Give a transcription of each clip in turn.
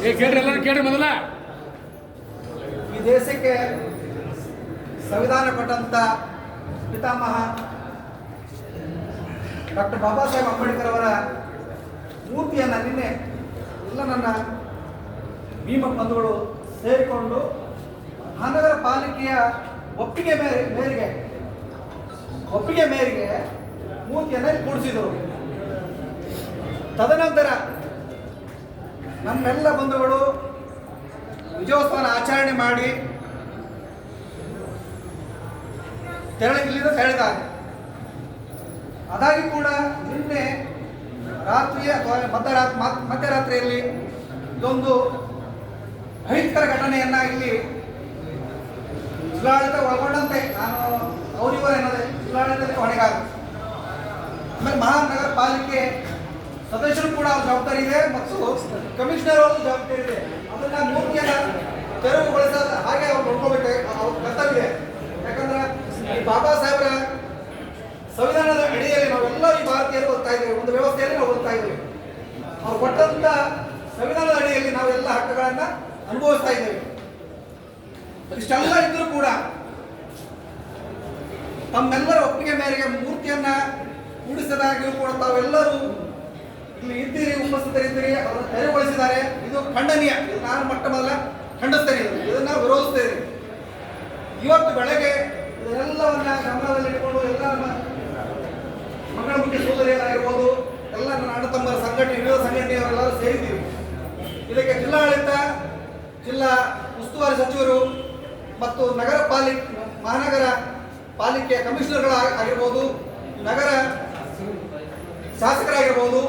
ಏ, ಕೇಳ್ರಿ ಎಲ್ಲರೂ, ಕೇಳ್ರಿ ಮೊದಲ. ಈ ದೇಶಕ್ಕೆ ಸಂವಿಧಾನ ಕೊಟ್ಟಂತ ಪಿತಾಮಹ ಡಾಕ್ಟರ್ ಬಾಬಾ ಸಾಹೇಬ್ ಅಂಬೇಡ್ಕರ್ ಅವರ ಮೂರ್ತಿಯನ್ನ ನಿನ್ನೆ ಎಲ್ಲ ನನ್ನ ಭೀಮ ಬಂಧುಗಳು ಸೇರಿಕೊಂಡು ಮಹಾನಗರ ಪಾಲಿಕೆಯ ಒಪ್ಪಿಗೆ ಮೇರೆ, ಮೇರೆಗೆ, ಒಪ್ಪಿಗೆ ಮೇರೆಗೆ ಮೂರ್ತಿಯನ್ನು ಕೂಡಿಸಿದರು. ತದನಂತರ ನಮ್ಮೆಲ್ಲ ಬಂಧುಗಳು ವಿಜಯೋತ್ಸವನ ಆಚರಣೆ ಮಾಡಿ ತೆರಳಿ ಇಲ್ಲಿಂದ ತೆರಳಿದ್ದಾರೆ ಅದಾಗಿ ಕೂಡ ನಿನ್ನೆ ರಾತ್ರಿಯ ಮಧ್ಯರಾತ್ರಿ ಮಧ್ಯ- ಮಧ್ಯರಾತ್ರಿಯಲ್ಲಿ ಇದೊಂದು ಭಯಂಕರ ಘಟನೆಯನ್ನ ಇಲ್ಲಿ ಜಿಲ್ಲಾಡಳಿತ ಒಳಗೊಂಡಂತೆ ನಾನು ಅವರಿಗೂ ಏನದೆ, ಜಿಲ್ಲಾಡಳಿತಕ್ಕೆ ಹೊಣೆಗಾರ ಆಮೇಲೆ ಮಹಾನಗರ ಪಾಲಿಕೆ ಸದಸ್ಯರು ಕೂಡ ಜವಾಬ್ದಾರಿ ಇದೆ ಮತ್ತು ಕಮಿಷನರ್ ಅವರು ಜವಾಬ್ದಾರಿ ಇದೆ. ಅದನ್ನ ಮೂರ್ತಿಯನ್ನ ತೆರವುಗೊಳಿಸ ಹಾಗೆ ಅವ್ರು ನೋಡ್ಕೋಬೇಕು ಅವ್ರ ಕರ್ತವ್ಯ ಯಾಕಂದ್ರೆ ಬಾಬಾ ಸಾಹೇಬರ ಸಂವಿಧಾನದ ಅಡಿಯಲ್ಲಿ ನಾವೆಲ್ಲ ಈ ಭಾರತೀಯರು ಓದ್ತಾ ಇದ್ದೇವೆ. ಒಂದು ವ್ಯವಸ್ಥೆಯಲ್ಲಿ ನಾವು ಓದ್ತಾ ಇದ್ದೇವೆ. ಅವ್ರು ಕೊಟ್ಟಂತ ಸಂವಿಧಾನದ ಅಡಿಯಲ್ಲಿ ನಾವೆಲ್ಲ ಹಕ್ಕುಗಳನ್ನ ಅನುಭವಿಸ್ತಾ ಇದ್ದೇವೆ. ಇಷ್ಟೆಲ್ಲ ಇದ್ರೂ ಕೂಡ ತಮ್ಮೆಲ್ಲರ ಒಪ್ಪಿಗೆ ಮೇರೆಗೆ ಮೂರ್ತಿಯನ್ನ ಕೂಡಿಸದಾಗಿಯೂ ಕೂಡ ತಾವೆಲ್ಲರೂ ಇಲ್ಲಿ ಇದ್ದೀರಿ ಉಪಸ್ಥಿತರಿದ್ದೀರಿ ಅವರು ತೆರವುಗೊಳಿಸಿದ್ದಾರೆ. ಇದು ಖಂಡನೀಯ, ಇದು ನಾನು ಮೊಟ್ಟ ಮೊದಲ ಖಂಡಿಸ್ತೇನೆ ಇದು. ಇದನ್ನ ವಿರೋಧಿಸ್ತೇನೆ ಇವತ್ತು ಬೆಳಗ್ಗೆ ಇದೆಲ್ಲವನ್ನ ಗಮನದಲ್ಲಿಟ್ಟುಕೊಂಡು ಎಲ್ಲ ಮಕ್ಕಳ ಮುಖ್ಯ ಸೋದರಿಯರಾಗಿರ್ಬೋದು, ಎಲ್ಲ ನನ್ನ ಅಣ್ಣ ತಮ್ಮರ ಸಂಘಟನೆ ವಿವಿಧ ಸಂಘಟನೆಯವರೆಲ್ಲರೂ ಸೇರಿದ್ದೀವಿ. ಇದಕ್ಕೆ ಜಿಲ್ಲಾಡಳಿತ, ಜಿಲ್ಲಾ ಉಸ್ತುವಾರಿ ಸಚಿವರು ಮತ್ತು ನಗರ ಪಾಲಿಕೆ ಮಹಾನಗರ ಪಾಲಿಕೆಯ ಕಮಿಷನರ್ಗಳ ಆಗಿರ್ಬೋದು, ನಗರ ಶಾಸಕರಾಗಿರ್ಬೋದು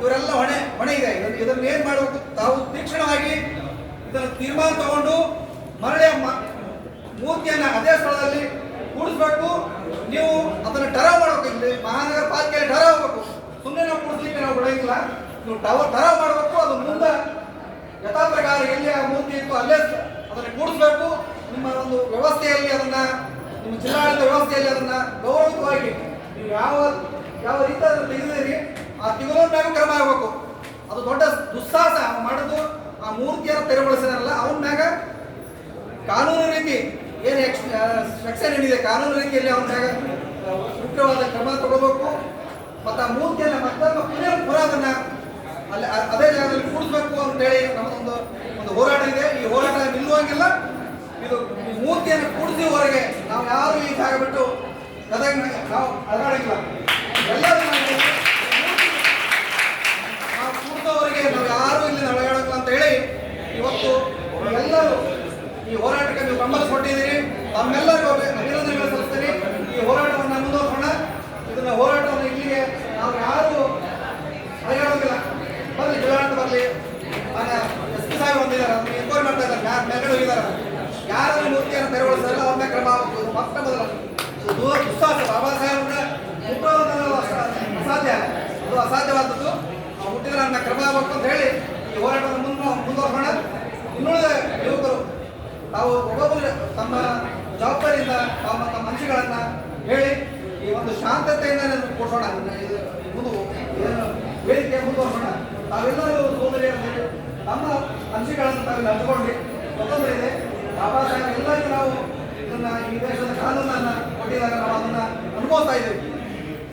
ಇವರೆಲ್ಲ ಹೊಣೆ ಹೊಣೆ ಇದೆ. ಇದನ್ನು ಏನು ಮಾಡಬೇಕು ತಾವು ತೀಕ್ಷ್ಣವಾಗಿ ಇದನ್ನು ತೀರ್ಮಾನ ತಗೊಂಡು ಮರಳಿಯ ಮೂರ್ತಿಯನ್ನ ಅದೇ ಸ್ಥಳದಲ್ಲಿ ಕೂಡಿಸ್ಬೇಕು. ನೀವು ಅದನ್ನು ಟರಾವ್ ಮಾಡಬೇಕು ಇಲ್ಲಿ ಮಹಾನಗರ ಪಾಲಿಕೆ ಟರಾವ್ ಹೋಗ್ಬೇಕು ಸುಮ್ಮನೆ ನಾವು ಕೂಡಿಸ್ಲಿಕ್ಕೆ ನಾವು ಬಿಡೋಂಗಿಲ್ಲ ನೀವು ಟವ ಟರಾವ್ ಮಾಡಬೇಕು. ಅದು ಮುಂದೆ ಯಥಾ ಪ್ರಕಾರ ಎಲ್ಲಿ ಆ ಮೂರ್ತಿ ಇತ್ತು ಅಲ್ಲೇ ಅದನ್ನು ಕೂಡಿಸ್ಬೇಕು. ನಿಮ್ಮ ಒಂದು ವ್ಯವಸ್ಥೆಯಲ್ಲಿ ಅದನ್ನ, ನಿಮ್ಮ ಜಿಲ್ಲಾಡಳಿತ ವ್ಯವಸ್ಥೆಯಲ್ಲಿ ಅದನ್ನ ಗೌರವಯುತವಾಗಿ ನೀವು ಯಾವ ಯಾವ ರೀತಿ ಅದನ್ನು ತೆಗೆದಿರಿ ಆ ತೆಗೆದೋರ್ ಮ್ಯಾಗ ಕ್ರಮ ಆಗಬೇಕು. ಅದು ದೊಡ್ಡ ದುಸ್ಸಾಹಸ. ಮಾಡಿದ್ದು ಮಾಡೋದು ಆ ಮೂರ್ತಿಯನ್ನು ತೆರವುಗೊಳಿಸಿದಾರಲ್ಲ ಅವನ ಮ್ಯಾಗ ಕಾನೂನು ರೀತಿ ಏನು ಸೆಕ್ಷನ್ ಏನಿದೆ ಕಾನೂನು ರೀತಿಯಲ್ಲಿ ಅವನ ಮ್ಯಾಗ ಸೂಕ್ತವಾದ ಕ್ರಮ ತಗೋಬೇಕು. ಮತ್ತು ಆ ಮೂರ್ತಿಯನ್ನು ಮತ್ತೊಮ್ಮೆ ಪುನಃ ಅದನ್ನ ಅಲ್ಲಿ ಅದೇ ಜಾಗದಲ್ಲಿ ಕೂಡಿಸ್ಬೇಕು ಅಂತೇಳಿ ನಮ್ಮದೊಂದು, ಒಂದು ಹೋರಾಟ ಇದೆ. ಈ ಹೋರಾಟ ನಿಲ್ಲುವಂಗಿಲ್ಲ ಇದು ಮೂರ್ತಿಯನ್ನು ಕೂಡಿಸಿ ಹೊರಗೆ ನಾವು ಯಾರು ಈ ಜಾಗ ಬಿಟ್ಟು ಗದಗ, ನಾವು ಅಲಗಾಡಂಗಿಲ್ಲ ಎಲ್ಲರೂ ನಾವು ಈ ಮೂರ್ತಿ ನಾವು ಕೂಡಿಸೋವರೆಗೆ ನಾವು ಯಾರು ಇಲ್ಲಿ ನಡೆಯೋಣ ಅಂತ ಹೇಳಿ ಇವತ್ತು ಎಲ್ಲರೂ ಈ ಹೋರಾಟಕ್ಕೆ ನೀವು ಬೆಂಬಲ ಕೊಟ್ಟಿದ್ದೀರಿ. ತಮ್ಮೆಲ್ಲರಿಗೂ ಅಭಿ- ಅಭಿನಂದನೆಗಳು ಸಲ್ಲಿಸ್ತೀನಿ. ಈ ಹೋರಾಟವನ್ನು ಮುಂದುವರಿಸೋಣ. ಇದನ್ನ ಹೋರಾಟವನ್ನು ಇಲ್ಲಿಗೆ ನಾವು ಯಾರು ನಡೆಯೋದಿಲ್ಲ ಬರಲಿ, ಜಿಲ್ಲಾಡಳಿತ ಬರಲಿ. ಎಸ್ ಪಿ ಸಾಹೇಬ್ ಬಂದಿದ್ದಾರೆ. ಅದನ್ನ ಎನ್ಕ್ವೈರಿ ಮಾಡ್ತಾ ಇದ್ದಾರೆ. ಯಾರು ಮೇಲ್ಗಡೆ ಇದ್ದಾರೆ ಯಾರಾದ್ರೂ ಮೂರ್ತಿಯನ್ನು ತೆರವುಗೊಳಿಸಲ್ಲ ಒಮ್ಮೆ ಕ್ರಮ ಆಗಬೇಕು ಮತ್ತೆ ದೂರ- ದುಸ್ಸಾಹಸ ಬಾಬಾ ಸಾಹೇಬ್ರ ಮುಟ್ಟೋದು ಅಸಾಧ್ಯ ಅದು ಅಸಾಧ್ಯವಾದದ್ದು. ಹುಟ್ಟಿದ್ರೆ ನನ್ನ ಕ್ರಮ ಆಗಬೇಕು ಅಂತ ಹೇಳಿ ಈ ಹೋರಾಟದ ಮುಂದೆ ಮುಂದುವರ್ಸೋಣ. ಇನ್ನುಳಿದ ಯುವಕರು, ತಾವು ಒಬ್ಬೊಬ್ಬರು ತಮ್ಮ ಜವಾಬ್ದಾರಿಯಿಂದ ತಮ್ಮ ತಮ್ಮ ಮನಸ್ಸುಗಳನ್ನ ಹೇಳಿ ಈ ಒಂದು ಶಾಂತತೆಯಿಂದ ಇದು ಮುಂದು ವೇದಿಕೆ ಮುಂದುವರ್ಸೋಣ. ತಾವೆಲ್ಲರೂ ಸೋದರಿಯರು ನಮ್ಮ ಅನಿಸಿಕೆಗಳನ್ನು ತಾವೆಲ್ಲ ಹಂಚಿಕೊಂಡು ಮತ್ತೊಂದು ಇದೆ. ಬಾಬಾ ಸಾಹೇಬ್ ಎಲ್ಲರಿಗೂ ನಾವು ಇದನ್ನ ಈ ದೇಶದ ಕಾನೂನನ್ನ ಕೊಟ್ಟಿದಾಗ ನಾವು ಅದನ್ನ ಅನುಭವಿಸ್ತಾ ಇದ್ದೀವಿ.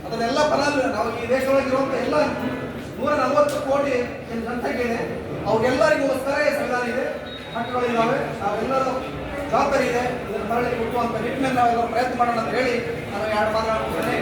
ಅದನ್ನೆಲ್ಲ ಫಲ ನಾವು ಈ ದೇಶದೊಳಗಿರುವಂಥ ಎಲ್ಲ ನೂರ ನಲವತ್ತು ಕೋಟಿ ಜನತೆಗೇನೆ ಅವ್ರಿಗೆಲ್ಲರಿಗೋಸ್ಕರ ಈ ಸಂವಿಧಾನ ಇದೆ. ಹಕ್ಕುಗಳಿದ್ದಾವೆ ನಾವೆಲ್ಲರೂ ಜವಾಬ್ದಾರಿ ಇದೆ. ಇದನ್ನು ಮರಳಿ ಹುಟ್ಟುವಂಥ ನಿಟ್ಟಿನಲ್ಲಿ ನಾವೆಲ್ಲ ಪ್ರಯತ್ನ ಮಾಡೋಣ ಅಂತ ಹೇಳಿ ನಾನು ಎರಡು ಮಾತಾಡ್ತೇನೆ